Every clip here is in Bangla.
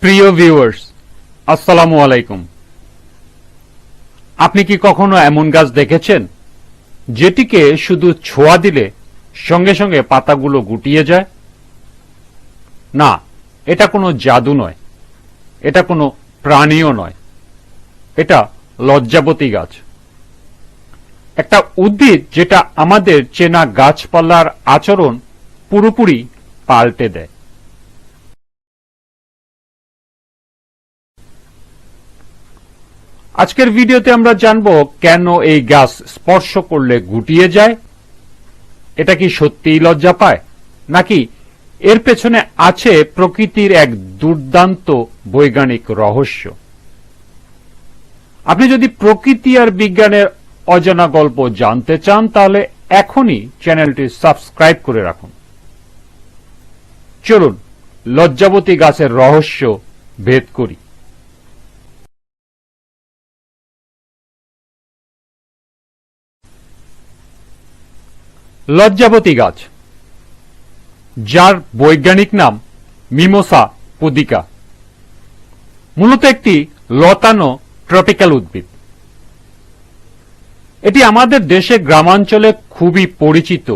প্রিয় ভিউয়ার্স আসসালামু আলাইকুম। আপনি কি কখনো এমন গাছ দেখেছেন? যেটিকে শুধু ছোঁয়া দিলে সঙ্গে সঙ্গে পাতাগুলো গুটিয়ে যায়? না, এটা কোনো জাদু নয়। এটা কোনো প্রাণীও নয়। এটা লজ্জাবতী গাছ। একটা উদ্ভিদ যেটা আমাদের চেনা গাছপালার আচরণ পুরোপুরি পাল্টে দেয়। আজকের ভিডিওতে আমরা জানব কেন এই গাছ স্পর্শ করলে গুটিয়ে যায়? এটা কি সত্যিই লজ্জা পায়? নাকি এর পেছনে আছে প্রকৃতির এক দুর্দান্ত বৈজ্ঞানিক রহস্য? আপনি যদি প্রকৃতি আর বিজ্ঞানের অজানা গল্প জানতে চান, তাহলে এখনই চ্যানেলটি সাবস্ক্রাইব করে রাখুন। চলুন, লজ্জাবতী গাছের রহস্য ভেদ করি। লজ্জাবতী গাছ, যার বৈজ্ঞানিক নাম মিমোসা পুদিকা। মূলত একটি লতানো ট্রপিক্যাল উদ্ভিদ। এটি আমাদের দেশে গ্রামাঞ্চলে খুবই পরিচিত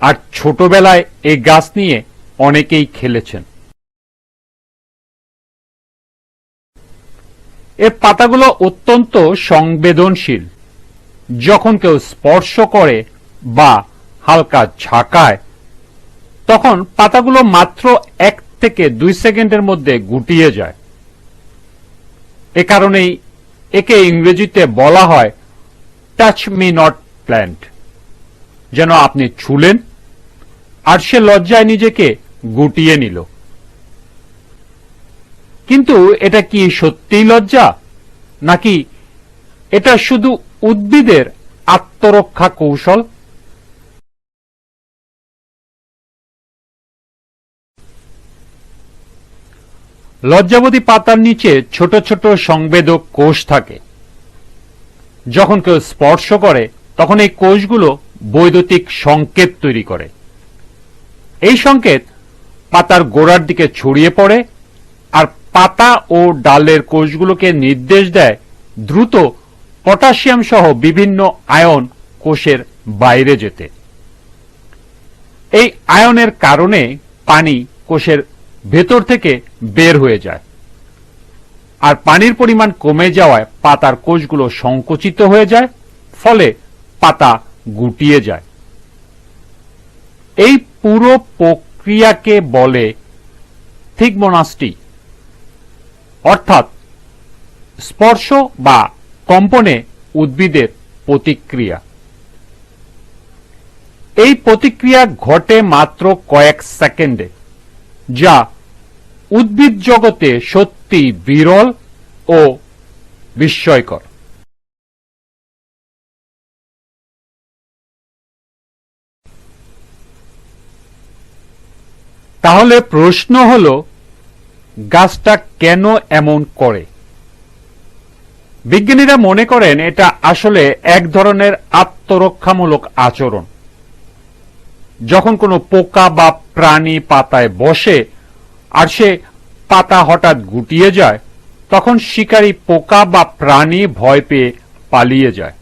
আর ছোটবেলায় এই গাছ নিয়ে অনেকেই খেলেছেন। এর পাতাগুলো অত্যন্ত সংবেদনশীল, যখন কেউ স্পর্শ করে বা হালকা ঝাঁকায়। তখন পাতাগুলো মাত্র এক থেকে দুই সেকেন্ডের মধ্যে গুটিয়ে যায়। এ কারণেই একে ইংরেজিতে বলা হয় টাচ মি নট প্ল্যান্ট যেন আপনি ছুলেন, আর সে লজ্জায় নিজেকে গুটিয়ে নিল। কিন্তু এটা কি সত্যিই লজ্জা? নাকি এটা শুধু উদ্ভিদের আত্মরক্ষা কৌশল? লজ্জাবতী পাতার নিচে ছোট ছোট সংবেদক কোষ থাকে। যখন কেউ স্পর্শ করে, তখন এই কোষগুলো বৈদ্যুতিক সংকেত তৈরি করে। এই সংকেত পাতার গোড়ার দিকে ছড়িয়ে পড়ে আর পাতা ও ডালের কোষগুলোকে নির্দেশ দেয় দ্রুত পটাশিয়াম সহ বিভিন্ন আয়ন কোষের বাইরে যেতে। এই আয়নের কারণে পানি কোষের ভেতর থেকে বের হয়ে যায়। আর পানির পরিমাণ কমে যাওয়ায় পাতার কোষগুলো সংকুচিত হয়ে যায়, ফলে পাতা গুটিয়ে যায়। এই পুরো প্রক্রিয়াকে বলে থিগমোনাস্টি। অর্থাৎ স্পর্শ বা কম্পনে উদ্ভিদের প্রতিক্রিয়া। এই প্রতিক্রিয়া ঘটে মাত্র কয়েক সেকেন্ডে। যা উদ্ভিদ জগতে সত্যি বিরল ও বিস্ময়কর। তাহলে প্রশ্ন হল, গাছটা কেন এমন করে? বিজ্ঞানীরা মনে করেন এটা আসলে এক ধরনের আত্মরক্ষামূলক আচরণ। যখন কোনো পোকা বা প্রাণী পাতায় বসে আর সে পাতা হঠাৎ গুটিয়ে যায়, তখন শিকারী পোকা বা প্রাণী ভয় পেয়ে পালিয়ে যায়।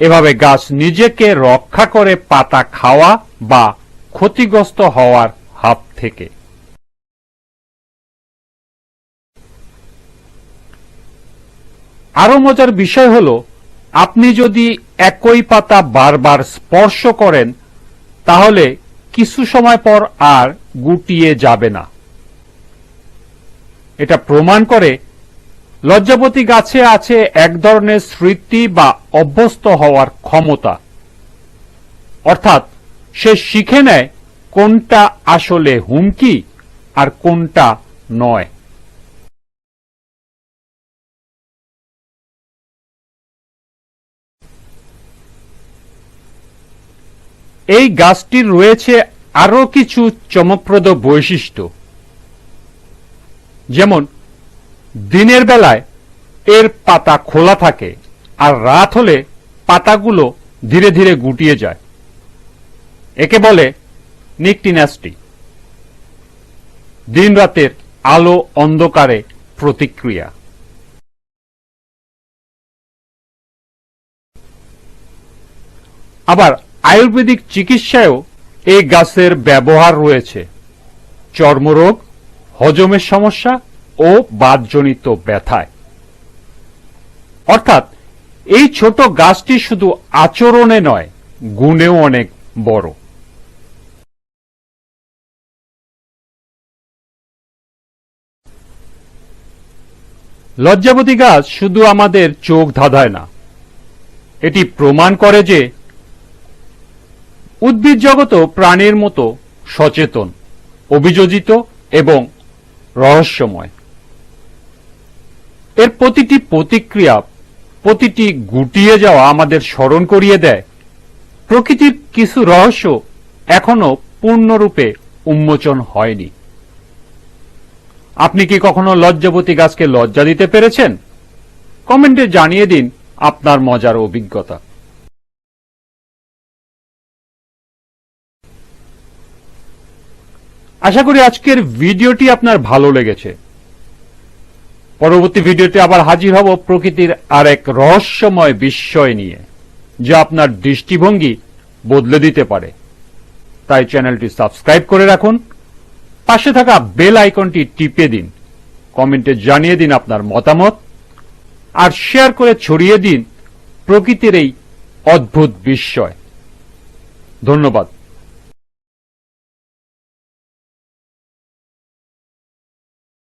এভাবে গাছ নিজেকে রক্ষা করে পাতা খাওয়া বা ক্ষতিগ্রস্ত হওয়ার হাত থেকে। আরও মজার বিষয় হল, আপনি যদি একই পাতা বারবার স্পর্শ করেন তাহলে কিছু সময় পর আর গুটিয়ে যাবে না। এটা প্রমাণ করে লজ্জাবতী গাছে আছে এক ধরনের স্মৃতি বা অভ্যস্ত হওয়ার ক্ষমতা। অর্থাৎ সে শিখে নেয় কোনটা আসলে হুমকি আর কোনটা নয়। এই গাছটির রয়েছে আরও কিছু চমকপ্রদ বৈশিষ্ট্য। যেমন, দিনের বেলায় এর পাতা খোলা থাকে আর রাত হলে পাতাগুলো ধীরে ধীরে গুটিয়ে যায়। একে বলে নিকটিন্যাস্টি দিন রাতের আলো অন্ধকারে প্রতিক্রিয়া। আবার আয়ুর্বেদিক চিকিৎসায়ও এই গাছের ব্যবহার রয়েছে। চর্মরোগ, হজমের সমস্যা ও বাতজনিত ব্যথায়। অর্থাৎ এই ছোট গাছটি শুধু আচরণে নয়, গুণেও অনেক বড়। লজ্জাবতী গাছ শুধু আমাদের চোখ ধাঁধায় না। এটি প্রমাণ করে যে উদ্ভিদ জগত প্রাণীর মতো সচেতন, অভিযোজিত এবং রহস্যময়। এর প্রতিটি প্রতিক্রিয়া, প্রতিটি গুটিয়ে যাওয়া আমাদের স্মরণ করিয়ে দেয়। প্রকৃতির কিছু রহস্য এখনও পূর্ণরূপে উন্মোচন হয়নি। আপনি কি কখনো লজ্জাবতী গাছকে লজ্জা দিতে পেরেছেন? কমেন্টে জানিয়ে দিন আপনার মজার অভিজ্ঞতা। আশা করি আজকের ভিডিওটি আপনার ভালো লেগেছে। পরবর্তী ভিডিওতে আবার হাজির হব প্রকৃতির আর এক রহস্যময় বিস্ময় নিয়ে, যা আপনার দৃষ্টিভঙ্গি বদলে দিতে পারে। তাই চ্যানেলটি সাবস্ক্রাইব করে রাখুন। পাশে থাকা বেল আইকনটি টিপে দিন, কমেন্টে জানিয়ে দিন আপনার মতামত, আর শেয়ার করে ছড়িয়ে দিন প্রকৃতির এই অদ্ভুত বিস্ময়। ধন্যবাদ।